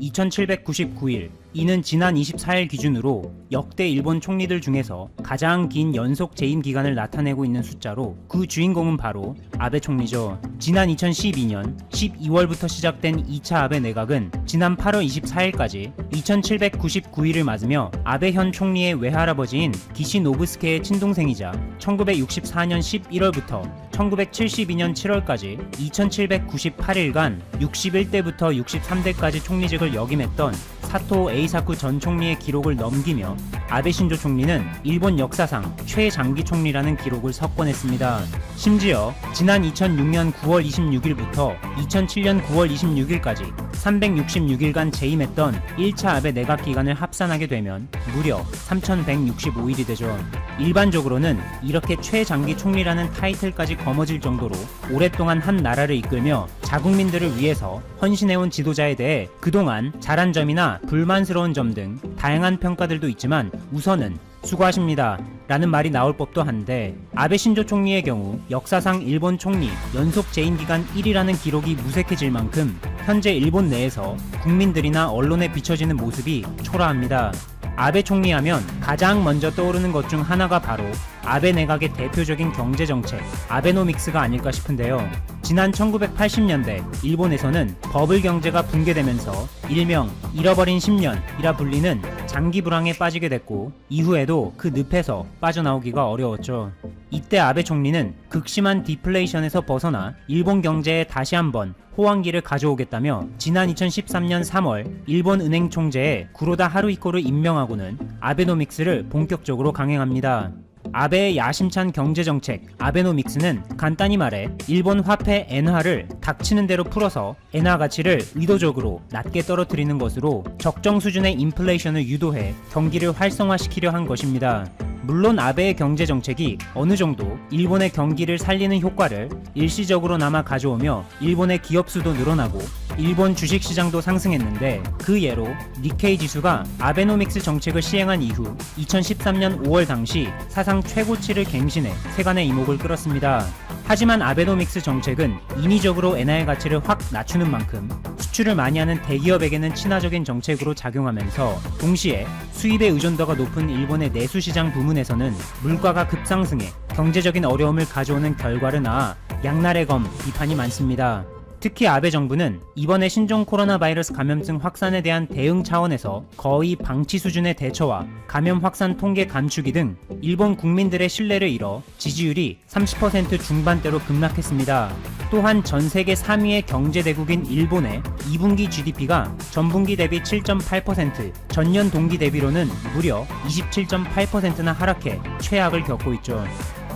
2799일. 이는 지난 24일 기준으로 역대 일본 총리들 중에서 가장 긴 연속 재임 기간을 나타내고 있는 숫자로 그 주인공은 바로 아베 총리죠. 지난 2012년 12월부터 시작된 2차 아베 내각은 지난 8월 24일까지 2799일을 맞으며 아베 현 총리의 외할아버지인 기시 노부스케의 친동생이자 1964년 11월부터 1972년 7월까지 2798일간 61대부터 63대까지 총리직을 역임했던 사토 에이사쿠 전 총리의 기록을 넘기며 아베 신조 총리는 일본 역사상 최장기 총리라는 기록을 석권했습니다. 심지어 지난 2006년 9월 26일부터 2007년 9월 26일까지 366일간 재임했던 1차 아베 내각 기간을 합산하게 되면 무려 3165일이 되죠. 일반적으로는 이렇게 최장기 총리라는 타이틀까지 거머쥘 정도로 오랫동안 한 나라를 이끌며 자국민들을 위해서 헌신해온 지도자에 대해 그동안 잘한 점이나 불만스러운 점 등 다양한 평가들도 있지만 우선은 수고하십니다. 라는 말이 나올 법도 한데 아베 신조 총리의 경우 역사상 일본 총리 연속 재임 기간 1위라는 기록이 무색해질 만큼 현재 일본 내에서 국민들이나 언론에 비춰지는 모습이 초라합니다. 아베 총리 하면 가장 먼저 떠오르는 것 중 하나가 바로 아베 내각의 대표적인 경제 정책 아베노믹스가 아닐까 싶은데요. 지난 1980년대 일본에서는 버블 경제가 붕괴되면서 일명 잃어버린 10년이라 불리는 장기 불황에 빠지게 됐고 이후에도 그 늪에서 빠져나오기가 어려웠죠. 이때 아베 총리는 극심한 디플레이션에서 벗어나 일본 경제에 다시 한번 호황기를 가져오겠다며 지난 2013년 3월 일본 은행 총재에 구로다 하루이코를 임명하고는 아베노믹스를 본격적으로 강행합니다. 아베의 야심찬 경제정책 아베노믹스는 간단히 말해 일본 화폐 엔화를 닥치는 대로 풀어서 엔화 가치를 의도적으로 낮게 떨어뜨리는 것으로 적정 수준의 인플레이션을 유도해 경기를 활성화시키려 한 것입니다. 물론 아베의 경제 정책이 어느 정도 일본의 경기를 살리는 효과를 일시적으로나마 가져오며 일본의 기업 수도 늘어나고 일본 주식 시장도 상승했는데 그 예로 니케이 지수가 아베노믹스 정책을 시행한 이후 2013년 5월 당시 사상 최고치를 갱신해 세간의 이목을 끌었습니다. 하지만 아베노믹스 정책은 인위적으로 엔화의 가치를 확 낮추는 만큼 수출을 많이 하는 대기업에게는 친화적인 정책으로 작용하면서 동시에 수입의 의존도가 높은 일본의 내수 시장 부문에 서는 물가가 급상승해 경제적인 어려움을 가져오는 결과를 낳아 양날의 검 비판이 많습니다. 특히 아베 정부는 이번에 신종 코로나 바이러스 감염증 확산에 대한 대응 차원에서 거의 방치 수준의 대처와 감염 확산 통계 감추기 등 일본 국민들의 신뢰를 잃어 지지율이 30% 중반대로 급락했습니다. 또한 전 세계 3위의 경제 대국인 일본의 2분기 GDP가 전분기 대비 7.8%, 전년 동기 대비로는 무려 27.8%나 하락해 최악을 겪고 있죠.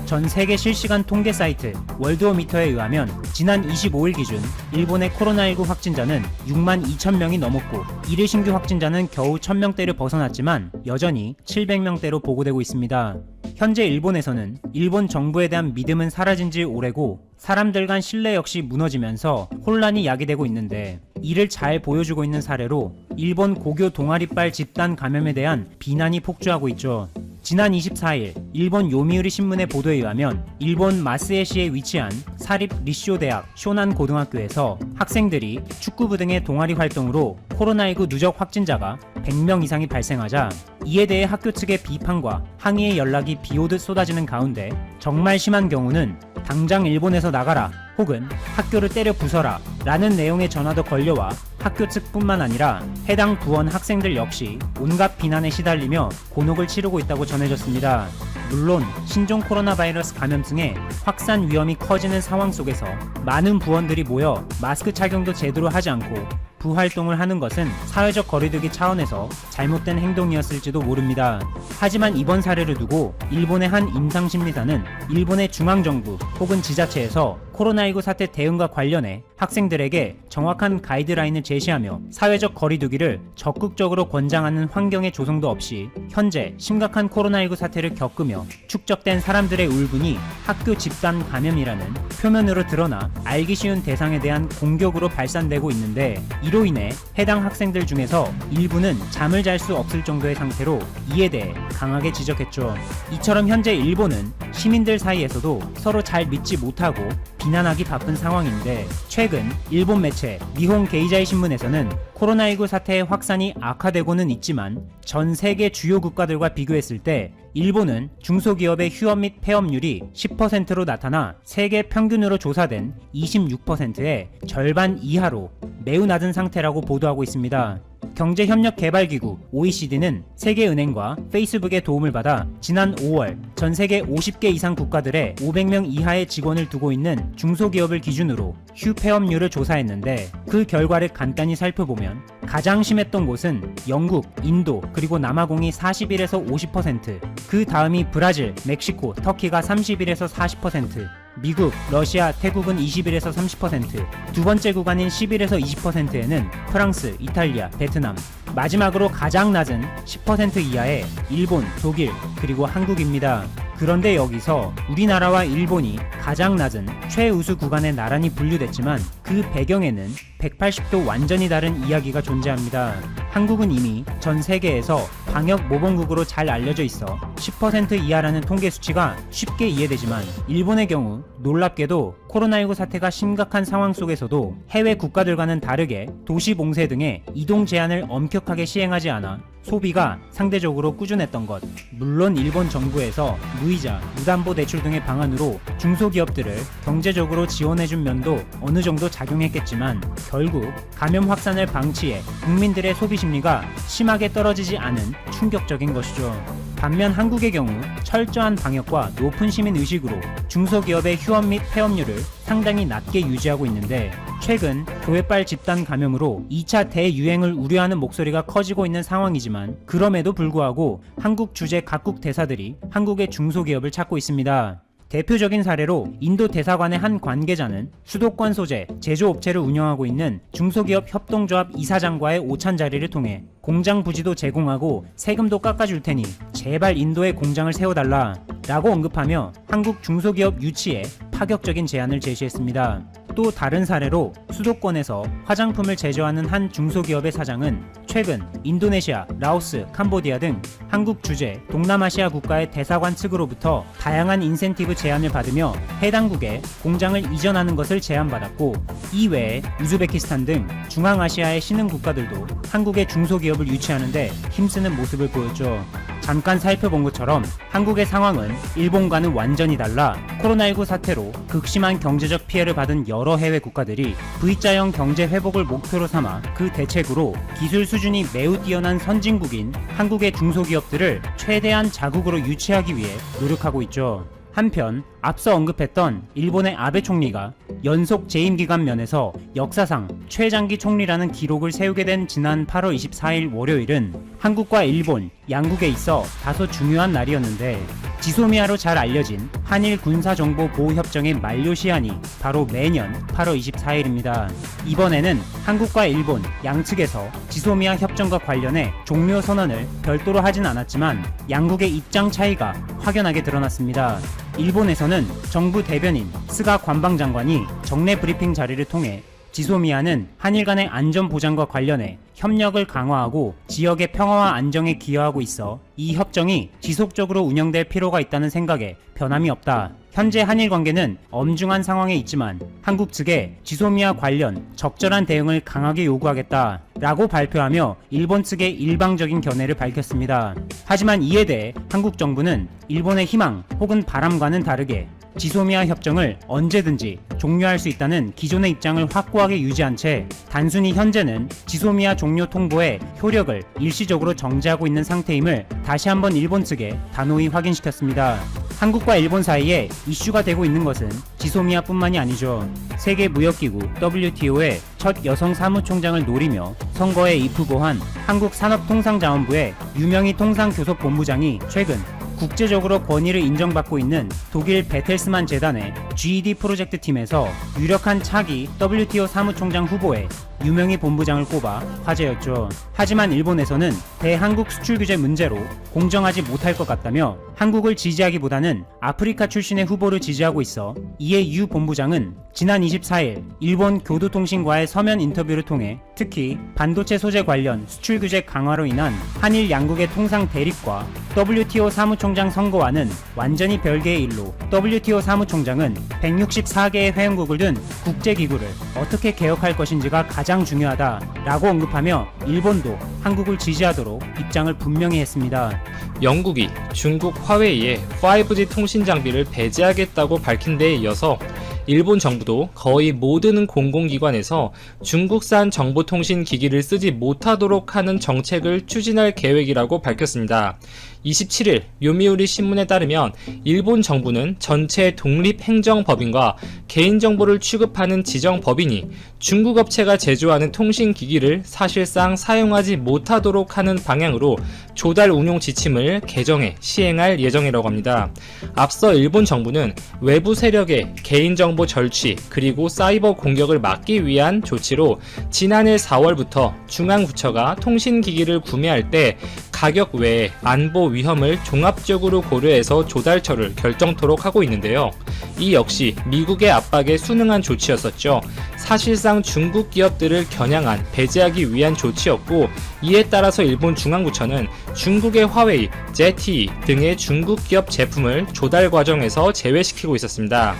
전 세계 실시간 통계 사이트 월드오미터에 의하면 지난 25일 기준 일본의 코로나19 확진자는 6만 2천 명이 넘었고 일일 신규 확진자는 겨우 1000명대를 벗어났지만 여전히 700명대로 보고되고 있습니다. 현재 일본에서는 일본 정부에 대한 믿음은 사라진 지 오래고 사람들 간 신뢰 역시 무너지면서 혼란이 야기되고 있는데 이를 잘 보여주고 있는 사례로 일본 고교 동아리빨 집단 감염에 대한 비난이 폭주하고 있죠. 지난 24일 일본 요미우리 신문의 보도에 의하면 일본 마스에시에 위치한 사립 리쇼 대학 쇼난 고등학교에서 학생들이 축구부 등의 동아리 활동으로 코로나19 누적 확진자가 100명 이상이 발생하자 이에 대해 학교 측의 비판과 항의의 연락이 비오듯 쏟아지는 가운데 정말 심한 경우는 당장 일본에서 나가라 혹은 학교를 때려 부숴라 라는 내용의 전화도 걸려와 학교 측뿐만 아니라 해당 부원 학생들 역시 온갖 비난에 시달리며 곤혹을 치르고 있다고 전해졌습니다. 물론 신종 코로나 바이러스 감염증의 확산 위험이 커지는 상황 속에서 많은 부원들이 모여 마스크 착용도 제대로 하지 않고 부활동을 하는 것은 사회적 거리두기 차원에서 잘못된 행동이었을지도 모릅니다. 하지만 이번 사례를 두고 일본의 한 임상심리사는 일본의 중앙정부 혹은 지자체에서 코로나19 사태 대응과 관련해 학생들에게 정확한 가이드라인을 제시하며 사회적 거리두기를 적극적으로 권장하는 환경의 조성도 없이 현재 심각한 코로나19 사태를 겪으며 축적된 사람들의 울분이 학교 집단 감염이라는 표면으로 드러나 알기 쉬운 대상에 대한 공격으로 발산되고 있는데 이로 인해 해당 학생들 중에서 일부는 잠을 잘 수 없을 정도의 상태로 이에 대해 강하게 지적했죠. 이처럼 현재 일본은 시민들 사이에서도 서로 잘 믿지 못하고 비난하기 바쁜 상황인데 최근 일본 매체 니혼 게이자이 신문에서는 코로나19 사태의 확산이 악화되고는 있지만 전 세계 주요 국가들과 비교했을 때 일본은 중소기업의 휴업 및 폐업률이 10%로 나타나 세계 평균으로 조사된 26%의 절반 이하로 매우 낮은 상태라고 보도하고 있습니다. 경제협력개발기구 OECD는 세계은행과 페이스북의 도움을 받아 지난 5월 전 세계 50개 이상 국가들의 500명 이하의 직원을 두고 있는 중소기업을 기준으로 휴폐업률을 조사했는데 그 결과를 간단히 살펴보면 가장 심했던 곳은 영국, 인도, 그리고 남아공이 41에서 50%, 그 다음이 브라질, 멕시코, 터키가 31에서 40%, 미국, 러시아, 태국은 21에서 30%, 두 번째 구간인 11에서 20%에는 프랑스, 이탈리아, 베트남, 마지막으로 가장 낮은 10% 이하의 일본, 독일, 그리고 한국입니다. 그런데 여기서 우리나라와 일본이 가장 낮은 최우수 구간에 나란히 분류됐지만 그 배경에는 180도 완전히 다른 이야기가 존재합니다. 한국은 이미 전 세계에서 방역 모범국으로 잘 알려져 있어 10% 이하라는 통계 수치가 쉽게 이해되지만 일본의 경우 놀랍게도 코로나19 사태가 심각한 상황 속에서도 해외 국가들과는 다르게 도시 봉쇄 등의 이동 제한을 엄격하게 시행하지 않아 소비가 상대적으로 꾸준했던 것. 물론 일본 정부에서 무이자, 무담보 대출 등의 방안으로 중소기업들을 경제적으로 지원해준 면도 어느 정도 작용했겠지만 결국 감염 확산을 방치해 국민들의 소비 심리가 심하게 떨어지지 않은 충격적인 것이죠. 반면 한국의 경우 철저한 방역과 높은 시민 의식으로 중소기업의 휴업 및 폐업률을 상당히 낮게 유지하고 있는데 최근 교회빨 집단 감염으로 2차 대유행을 우려하는 목소리가 커지고 있는 상황이지만 그럼에도 불구하고 한국 주재 각국 대사들이 한국의 중소기업을 찾고 있습니다. 대표적인 사례로 인도 대사관의 한 관계자는 수도권 소재 제조업체를 운영하고 있는 중소기업 협동조합 이사장과의 오찬 자리를 통해 공장 부지도 제공하고 세금도 깎아줄 테니 제발 인도에 공장을 세워달라 라고 언급하며 한국 중소기업 유치에 파격적인 제안을 제시했습니다. 또 다른 사례로 수도권에서 화장품을 제조하는 한 중소기업의 사장은 최근 인도네시아, 라오스, 캄보디아 등 한국 주재 동남아시아 국가의 대사관 측으로부터 다양한 인센티브 제안을 받으며 해당국에 공장을 이전하는 것을 제안받았고 이외에 우즈베키스탄 등 중앙아시아의 신흥 국가들도 한국의 중소기업을 유치하는데 힘쓰는 모습을 보였죠. 잠깐 살펴본 것처럼 한국의 상황은 일본과는 완전히 달라 코로나19 사태로 극심한 경제적 피해를 받은 여러 해외 국가들이 V자형 경제 회복을 목표로 삼아 그 대책으로 기술 수준이 매우 뛰어난 선진국인 한국의 중소기업들을 최대한 자국으로 유치하기 위해 노력하고 있죠. 한편 앞서 언급했던 일본의 아베 총리가 연속 재임 기간 면에서 역사상 최장기 총리라는 기록을 세우게 된 지난 8월 24일 월요일은 한국과 일본 양국에 있어 다소 중요한 날이었는데 지소미아로 잘 알려진 한일 군사정보 보호 협정의 만료 시한이 바로 매년 8월 24일입니다. 이번에는 한국과 일본 양측에서 지소미아 협정과 관련해 종료 선언을 별도로 하진 않았지만 양국의 입장 차이가 확연하게 드러났습니다. 일본에서는 정부 대변인 스가 관방장관이 정례 브리핑 자리를 통해 지소미아는 한일 간의 안전 보장과 관련해 협력을 강화하고 지역의 평화와 안정에 기여하고 있어 이 협정이 지속적으로 운영될 필요가 있다는 생각에 변함이 없다. 현재 한일 관계는 엄중한 상황에 있지만 한국 측에 지소미아 관련 적절한 대응을 강하게 요구하겠다. 라고 발표하며 일본 측의 일방적인 견해를 밝혔습니다. 하지만 이에 대해 한국 정부는 일본의 희망 혹은 바람과는 다르게 지소미아 협정을 언제든지 종료할 수 있다는 기존의 입장을 확고하게 유지한 채 단순히 현재는 지소미아 종료 통보의 효력을 일시적으로 정지하고 있는 상태임을 다시 한번 일본 측에 단호히 확인시켰습니다. 한국과 일본 사이에 이슈가 되고 있는 것은 지소미아뿐만이 아니죠. 세계 무역기구 WTO의 첫 여성 사무총장을 노리며 선거에 입후보한 한국산업통상자원부의 유명희 통상교섭본부장이 최근 국제적으로 권위를 인정받고 있는 독일 베텔스만 재단의 GED 프로젝트 팀에서 유력한 차기 WTO 사무총장 후보에 유명희 본부장을 꼽아 화제였죠. 하지만 일본에서는 대한국 수출 규제 문제로 공정하지 못할 것 같다며 한국을 지지하기보다는 아프리카 출신의 후보를 지지하고 있어 이에 유 본부장은 지난 24일 일본 교도통신과의 서면 인터뷰를 통해 특히 반도체 소재 관련 수출 규제 강화로 인한 한일 양국의 통상 대립과 WTO 사무총장 선거와는 완전히 별개의 일로 WTO 사무총장은 164개의 회원국을 둔 국제기구를 어떻게 개혁할 것인지가 가장 중요하다라고 언급하며 일본도 한국을 지지하도록 입장을 분명히 했습니다. 영국이 중국 화웨이에 5G 통신 장비를 배제하겠다고 밝힌 데에 이어서 일본 정부도 거의 모든 공공기관에서 중국산 정보통신 기기를 쓰지 못하도록 하는 정책을 추진할 계획이라고 밝혔습니다. 27일 요미우리 신문에 따르면 일본 정부는 전체 독립행정법인과 개인정보를 취급하는 지정법인이 중국 업체가 제조하는 통신기기를 사실상 사용하지 못하도록 하는 방향으로 조달 운용 지침을 개정해 시행할 예정이라고 합니다. 앞서 일본 정부는 외부 세력의 개인정보 절취 그리고 사이버 공격을 막기 위한 조치로 지난해 4월부터 중앙부처가 통신기기를 구매할 때 가격 외에 안보 위험을 종합적으로 고려해서 조달처를 결정토록 하고 있는데요. 이 역시 미국의 압박에 순응한 조치였었죠. 사실상 중국 기업들을 겨냥한 배제하기 위한 조치였고 이에 따라서 일본 중앙부처는 중국의 화웨이, ZTE 등의 중국 기업 제품을 조달 과정에서 제외시키고 있었습니다.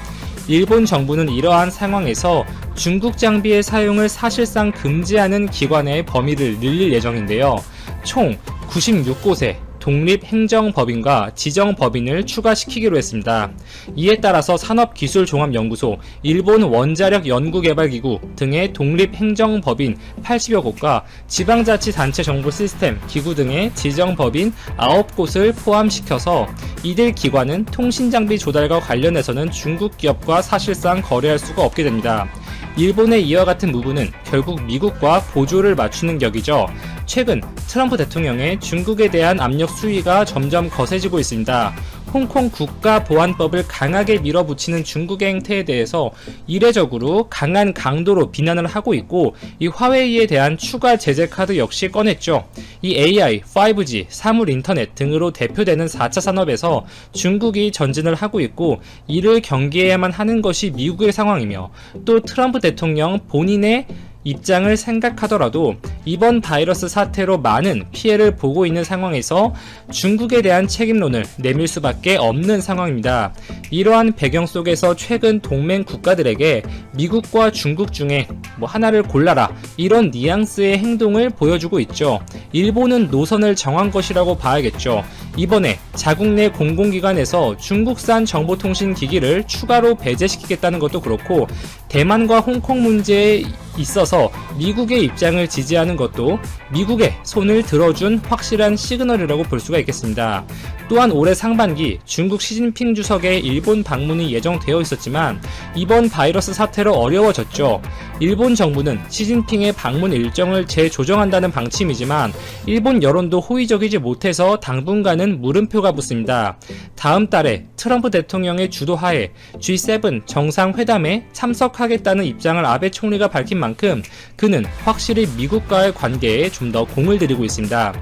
일본 정부는 이러한 상황에서 중국 장비의 사용을 사실상 금지하는 기관의 범위를 늘릴 예정인데요. 총 96곳에 독립행정법인과 지정법인을 추가시키기로 했습니다. 이에 따라서 산업기술종합연구소, 일본 원자력연구개발기구 등의 독립행정법인 80여 곳과 지방자치단체정보시스템 기구 등의 지정법인 9곳을 포함시켜서 이들 기관은 통신장비 조달과 관련해서는 중국 기업과 사실상 거래할 수가 없게 됩니다. 일본의 이와 같은 무브는 결국 미국과 보조를 맞추는 격이죠. 최근 트럼프 대통령의 중국에 대한 압력 수위가 점점 거세지고 있습니다. 홍콩 국가보안법을 강하게 밀어붙이는 중국의 행태에 대해서 이례적으로 강한 강도로 비난을 하고 있고 이 화웨이에 대한 추가 제재 카드 역시 꺼냈죠. 이 AI, 5G, 사물 인터넷 등으로 대표되는 4차 산업에서 중국이 전진을 하고 있고 이를 경계해야만 하는 것이 미국의 상황이며 또 트럼프 대통령 본인의 입장을 생각하더라도 이번 바이러스 사태로 많은 피해를 보고 있는 상황에서 중국에 대한 책임론을 내밀 수밖에 없는 상황입니다. 이러한 배경 속에서 최근 동맹 국가들에게 미국과 중국 중에 뭐 하나를 골라라 이런 뉘앙스의 행동을 보여주고 있죠. 일본은 노선을 정한 것이라고 봐야겠죠. 이번에 자국 내 공공기관에서 중국산 정보통신 기기를 추가로 배제시키겠다는 것도 그렇고 대만과 홍콩 문제에 있어서 미국의 입장을 지지하는 것도 미국의 손을 들어준 확실한 시그널이라고 볼 수가 있겠습니다. 또한 올해 상반기 중국 시진핑 주석의 일본 방문이 예정되어 있었지만 이번 바이러스 사태로 어려워졌죠. 일본 정부는 시진핑의 방문 일정을 재조정한다는 방침이지만 일본 여론도 호의적이지 못해서 당분간은 물음표가 붙습니다. 다음 달에 트럼프 대통령의 주도하에 G7 정상회담에 참석하 겠다는 입장을 아베 총리가 밝힌 만큼 그는 확실히 미국과의 관계에 좀 더 공을 들이고 있습니다.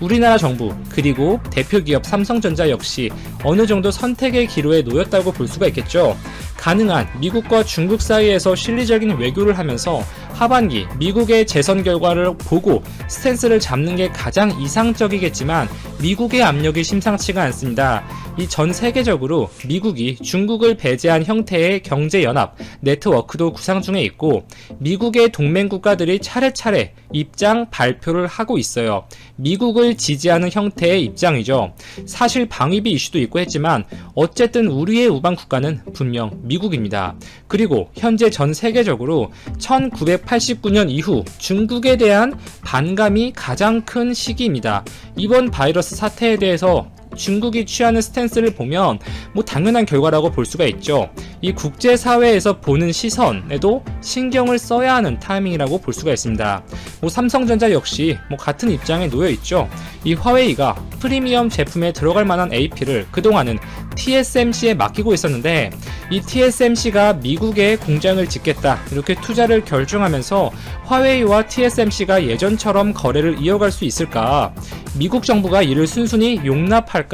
우리나라 정부 그리고 대표 기업 삼성전자 역시 어느 정도 선택의 기로에 놓였다고 볼 수가 있겠죠. 가능한 미국과 중국 사이에서 실리적인 외교를 하면서 하반기 미국의 재선 결과를 보고 스탠스를 잡는 게 가장 이상적이겠지만 미국의 압력이 심상치가 않습니다. 이 전 세계적으로 미국이 중국을 배제한 형태의 경제 연합 네트워크도 구상 중에 있고 미국의 동맹 국가들이 차례차례 입장 발표를 하고 있어요. 미국을 지지하는 형태의 입장이죠. 사실 방위비 이슈도 있고 했지만 어쨌든 우리의 우방 국가는 분명 미국입니다. 그리고 현재 전 세계적으로 1989년 이후 중국에 대한 반감이 가장 큰 시기입니다. 이번 바이러스 사태에 대해서 중국이 취하는 스탠스를 보면 뭐 당연한 결과라고 볼 수가 있죠. 이 국제사회에서 보는 시선에도 신경을 써야 하는 타이밍이라고 볼 수가 있습니다. 뭐 삼성전자 역시 뭐 같은 입장에 놓여 있죠. 이 화웨이가 프리미엄 제품에 들어갈 만한 AP를 그동안은 TSMC에 맡기고 있었는데 이 TSMC가 미국에 공장을 짓겠다 이렇게 투자를 결정하면서 화웨이와 TSMC가 예전처럼 거래를 이어갈 수 있을까? 미국 정부가 이를 순순히 용납할까?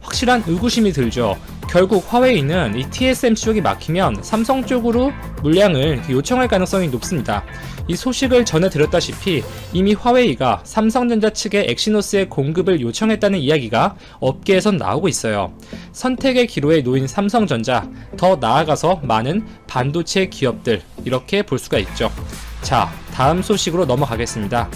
확실한 의구심이 들죠. 결국 화웨이는 이 TSMC 쪽이 막히면 삼성 쪽으로 물량을 요청할 가능성이 높습니다. 이 소식을 전해드렸다시피 이미 화웨이가 삼성전자 측에 엑시노스의 공급을 요청했다는 이야기가 업계에선 나오고 있어요. 선택의 기로에 놓인 삼성전자, 더 나아가서 많은 반도체 기업들, 이렇게 볼 수가 있죠. 자, 다음 소식으로 넘어가겠습니다.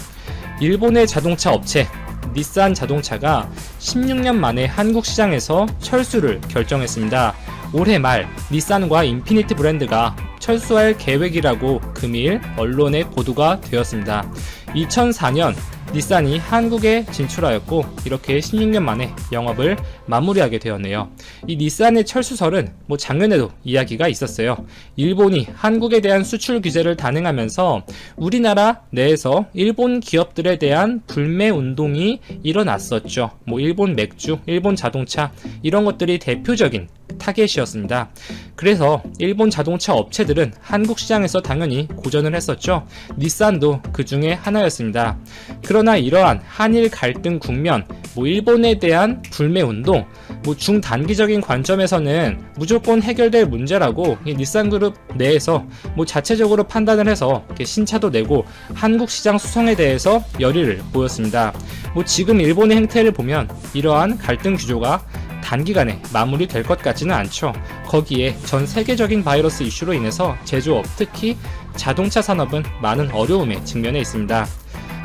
일본의 자동차 업체, 닛산 자동차가 16년 만에 한국 시장에서 철수를 결정했습니다. 올해 말 닛산과 인피니트 브랜드가 철수할 계획이라고 금일 언론에 보도가 되었습니다. 2004년 닛산이 한국에 진출하였고 이렇게 16년 만에 영업을 마무리하게 되었네요. 이 닛산의 철수설은 뭐 작년에도 이야기가 있었어요. 일본이 한국에 대한 수출 규제를 단행하면서 우리나라 내에서 일본 기업들에 대한 불매 운동이 일어났었죠. 뭐 일본 맥주, 일본 자동차 이런 것들이 대표적인 타겟이었습니다. 그래서 일본 자동차 업체들은 한국 시장에서 당연히 고전을 했었죠. 닛산도 그 중에 하나였습니다. 그러나 이러한 한일 갈등 국면, 뭐 일본에 대한 불매 운동, 뭐 중단기적인 관점에서는 무조건 해결될 문제라고 이 닛산 그룹 내에서 뭐 자체적으로 판단을 해서 신차도 내고 한국 시장 수성에 대해서 열의를 보였습니다. 뭐 지금 일본의 행태를 보면 이러한 갈등 구조가 단기간에 마무리될 것 같지는 않죠. 거기에 전 세계적인 바이러스 이슈로 인해서 제조업, 특히 자동차 산업은 많은 어려움에 직면해 있습니다.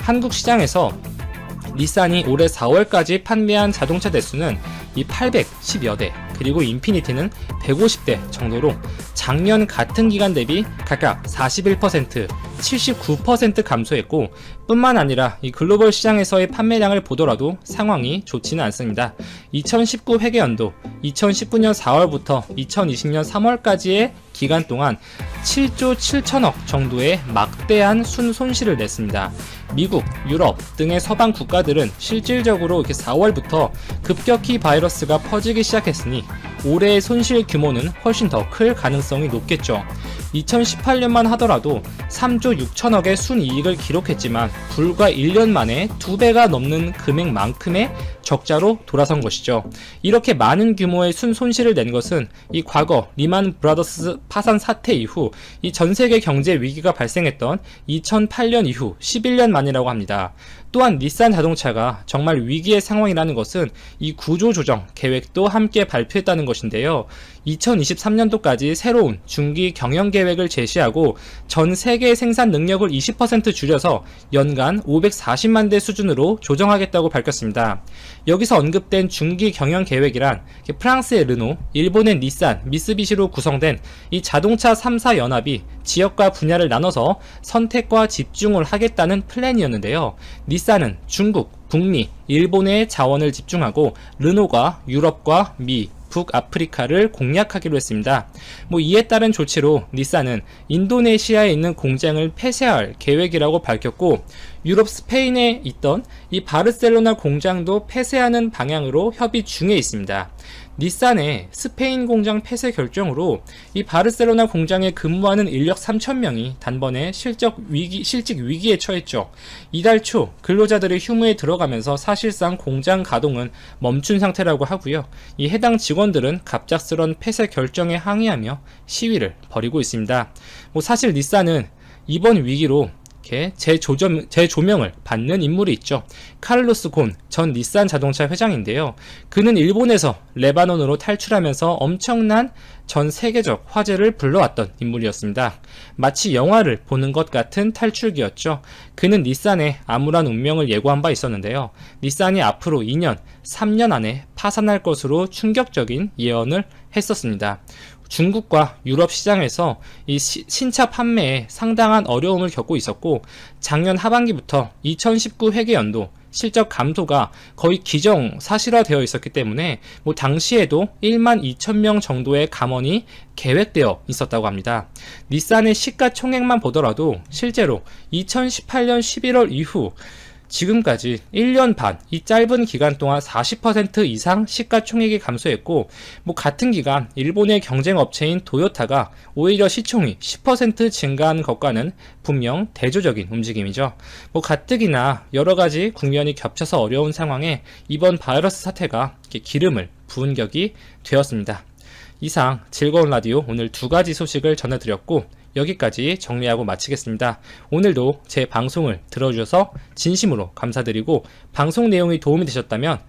한국 시장에서 닛산이 올해 4월까지 판매한 자동차 대수는 이 810여 대, 그리고 인피니티는 150대 정도로 작년 같은 기간 대비 각각 41%, 79% 감소했고 뿐만 아니라 이 글로벌 시장에서의 판매량을 보더라도 상황이 좋지는 않습니다. 2019 회계연도 2019년 4월부터 2020년 3월까지의 기간 동안 7조 7천억 정도의 막대한 순 손실을 냈습니다. 미국, 유럽 등의 서방 국가들은 실질적으로 이렇게 4월부터 급격히 바이러스가 퍼지기 시작했으니 올해의 손실 규모는 훨씬 더 클 가능성이 높겠죠. 2018년만 하더라도 3조 6천억의 순이익을 기록했지만 불과 1년 만에 2배가 넘는 금액만큼의 적자로 돌아선 것이죠. 이렇게 많은 규모의 순 손실을 낸 것은 이 과거 리만 브라더스 파산 사태 이후 이 전 세계 경제 위기가 발생했던 2008년 이후 11년 만이라고 합니다. 또한 닛산 자동차가 정말 위기의 상황이라는 것은 이 구조 조정 계획도 함께 발표했다는 것인데요. 2023년도까지 새로운 중기 경영 계획을 제시하고 전 세계 생산 능력을 20% 줄여서 연간 540만 대 수준으로 조정하겠다고 밝혔습니다. 여기서 언급된 중기 경영 계획이란 프랑스의 르노, 일본의 닛산, 미쓰비시로 구성된 이 자동차 3사 연합이 지역과 분야를 나눠서 선택과 집중을 하겠다는 플랜이었는데요. 닛 산은 중국, 북미, 일본의 자원을 집중하고 르노가 유럽과 미, 북아프리카를 공략하기로 했습니다. 뭐 이에 따른 조치로 닛산은 인도네시아에 있는 공장을 폐쇄할 계획이라고 밝혔고 유럽 스페인에 있던 이 바르셀로나 공장도 폐쇄하는 방향으로 협의 중에 있습니다. 닛산의 스페인 공장 폐쇄 결정으로 이 바르셀로나 공장에 근무하는 인력 3,000명이 단번에 실적 위기, 실직 위기에 처했죠. 이달 초 근로자들의 휴무에 들어가면서 사실상 공장 가동은 멈춘 상태라고 하고요. 이 해당 직원들은 갑작스런 폐쇄 결정에 항의하며 시위를 벌이고 있습니다. 뭐 사실 닛산은 이번 위기로 이렇게 재조정, 재조명을 받는 인물이 있죠. 카를로스 곤 전 닛산 자동차 회장인데요. 그는 일본에서 레바논으로 탈출하면서 엄청난 전 세계적 화제를 불러왔던 인물이었습니다. 마치 영화를 보는 것 같은 탈출기였죠. 그는 닛산의 암울한 운명을 예고한 바 있었는데요. 닛산이 앞으로 2년, 3년 안에 파산할 것으로 충격적인 예언을 했었습니다. 중국과 유럽 시장에서 이 시, 신차 판매에 상당한 어려움을 겪고 있었고 작년 하반기부터 2019 회계연도 실적 감소가 거의 기정 사실화되어 있었기 때문에 뭐 당시에도 1만 2천 명 정도의 감원이 계획되어 있었다고 합니다. 닛산의 시가총액만 보더라도 실제로 2018년 11월 이후 지금까지 1년 반, 이 짧은 기간 동안 40% 이상 시가총액이 감소했고, 뭐 같은 기간 일본의 경쟁 업체인 도요타가 오히려 시총이 10% 증가한 것과는 분명 대조적인 움직임이죠. 뭐 가뜩이나 여러 가지 국면이 겹쳐서 어려운 상황에 이번 바이러스 사태가 기름을 부은 격이 되었습니다. 이상 즐거운 라디오 오늘 두 가지 소식을 전해드렸고 여기까지 정리하고 마치겠습니다. 오늘도 제 방송을 들어주셔서 진심으로 감사드리고 방송 내용이 도움이 되셨다면